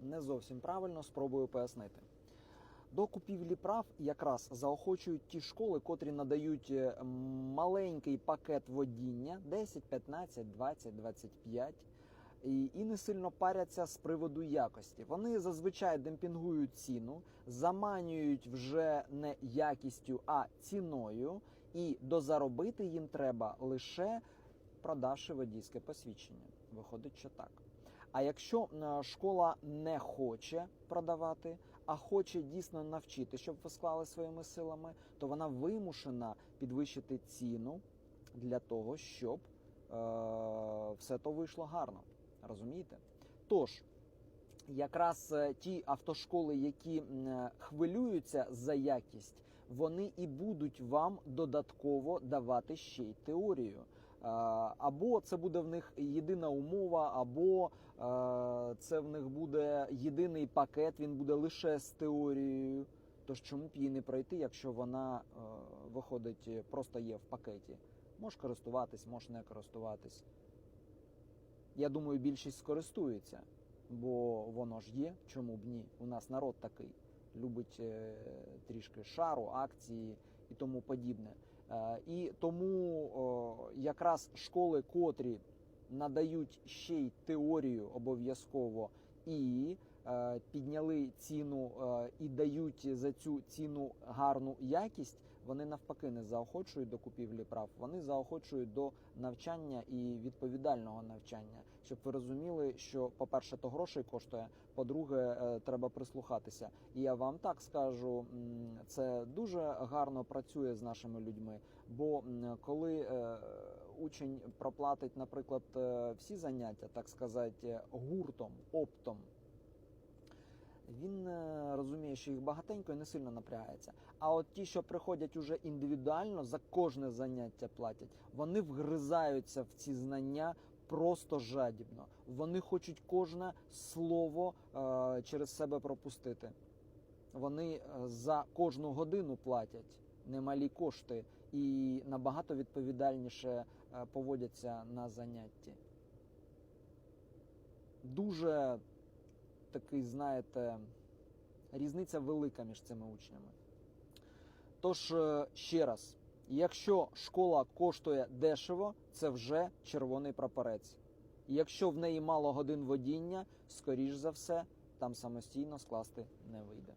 Не зовсім правильно, спробую пояснити. До купівлі прав якраз заохочують ті школи, котрі надають е, маленький пакет водіння 10, 15, 20, 25 і, не сильно паряться з приводу якості. Вони зазвичай демпінгують ціну, заманюють вже не якістю, а ціною, і дозаробити їм треба лише продавши водійське посвідчення. Виходить, що так. А якщо е, школа не хоче продавати, а хоче дійсно навчити, щоб ви склали своїми силами, то вона вимушена підвищити ціну для того, щоб е, все то вийшло гарно. Розумієте? Тож, якраз е, ті автошколи, які е, хвилюються за якість, вони і будуть вам додатково давати ще й теорію. Е, Або це буде в них єдина умова, або е, це в них буде єдиний пакет, він буде лише з теорією. Тож чому б її не пройти, якщо вона е, виходить, просто є в пакеті? Можеш користуватись, можеш не користуватись. Я думаю, більшість скористується, бо воно ж є. Чому б ні? У нас народ такий любить трішки шару, акції і тому подібне. І тому якраз школи, котрі надають ще й теорію обов'язково і підняли ціну е, і дають за цю ціну гарну якість, вони навпаки не заохочують до купівлі прав, вони заохочують до навчання і відповідального навчання, щоб ви розуміли, що, по-перше, то грошей коштує, по-друге, е, треба прислухатися. І я вам так скажу, це дуже гарно працює з нашими людьми. Бо коли е, учень проплатить, наприклад, е, всі заняття, так сказати, гуртом, оптом. Він е, розуміє, що їх багатенько і не сильно напрягається. А от ті, що приходять уже індивідуально, за кожне заняття платять, вони вгризаються в ці знання просто жадібно. Вони хочуть кожне слово е, через себе пропустити. Вони е, за кожну годину платять немалі кошти і набагато відповідальніше е, поводяться на занятті. Дуже такий, знаєте, різниця велика між цими учнями. Тож, е, ще раз, якщо школа коштує дешево, це вже червоний прапорець. Якщо в неї мало годин водіння, скоріш за все, там самостійно скласти не вийде.